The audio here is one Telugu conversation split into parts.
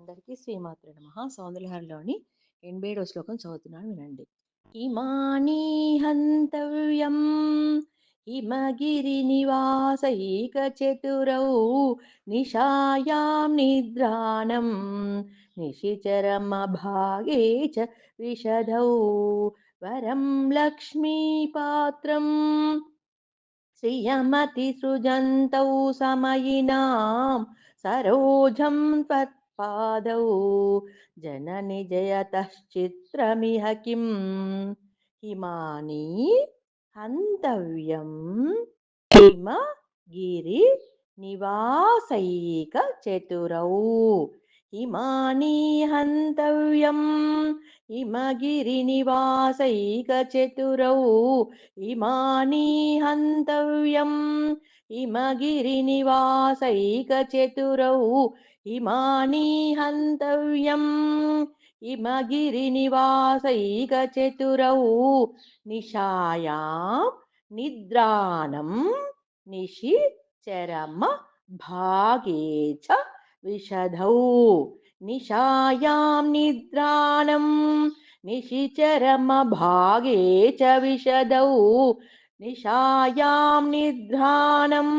అందరికీ శ్రీమాత్రే నమః. సౌందర్యలహరిలోని 87వ శ్లోకం చదువుతున్నాను వినండి. ఇమాని హంతవ్యం హిమగిరి నివాసైక చతురౌ నిశాయాం నిద్రాణం నిశిచరమభాగే చ విషధౌ వరం లక్ష్మీపాత్రం శ్రియమతిసృజन्तौ సమయినాం సరోజం పాదౌ. జనని జయతశ్చిత్రమిహ కిం? హిమాని హంతవ్యం. హిమ గిరి నివాసైక చతురౌ. హిమాని హంతవ్యం. హిమగిరినివాసైకచతురౌ ఇమాని హంతవ్యం. హిమగిరినివాసైకచతురౌ ఇమాని హంతవ్యం హిమగిరినివాసైకచతురౌ నిశాయాం నిద్రాణం నిశిచరమ భాగే చ విశదౌ నిశాయాం నిద్రాణం నిశిచరమభాగే చ విశదౌ निशायां निध्राणम्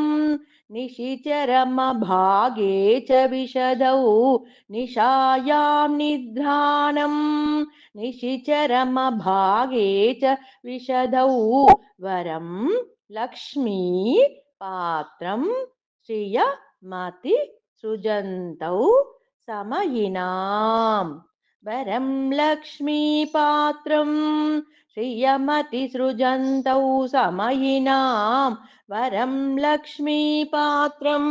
निशिचरमभागे च विशदौ निशायां निध्राणं निशिचरमभागे च विशदौ वरं लक्ष्मी पात्रं श्रियमति सृजन्तौ समयिनाम्। वरं लक्ष्मीपात्रं श्रियमतिसृजन्तौ समयिनां वरं लक्ष्मीपात्रं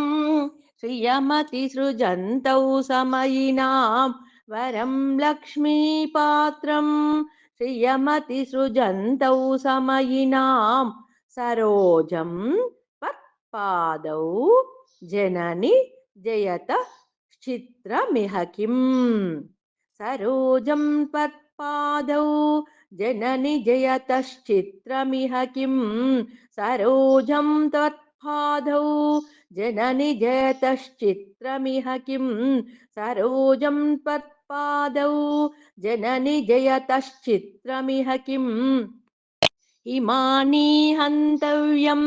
श्रियमतिसृजन्तौ समयिनां वरं लक्ष्मीपात्रं श्रियमतिसृजन्तौ समयिनां सरोजं त्वत्पादौ जननि जयत चित्रमिह किम्? సరోజం త్వత్పాదౌ జనని జయతశ్చిత్రమిహ కిం సరోజం త్వత్పాదౌ జనని జయతశ్చిత్రమిహ కిం సరోజం త్వత్పాదౌ జనని జయతశ్చిత్రమిహ కిం ఇమాని హంతవ్యం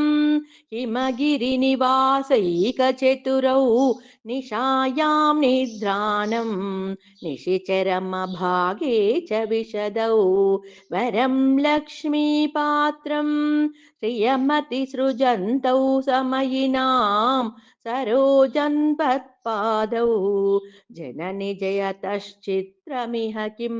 హిమగిరినివాసైకచతురౌ నిశాయాం నిద్రాణం నిశిచరమభాగే చ విశదౌ వరం లక్ష్మీపాత్రం శ్రియమతిసృజन्तౌ సమయినాం సరోజం పత్పాదౌ. జనని జయతశ్చిత్రమిహ కిం?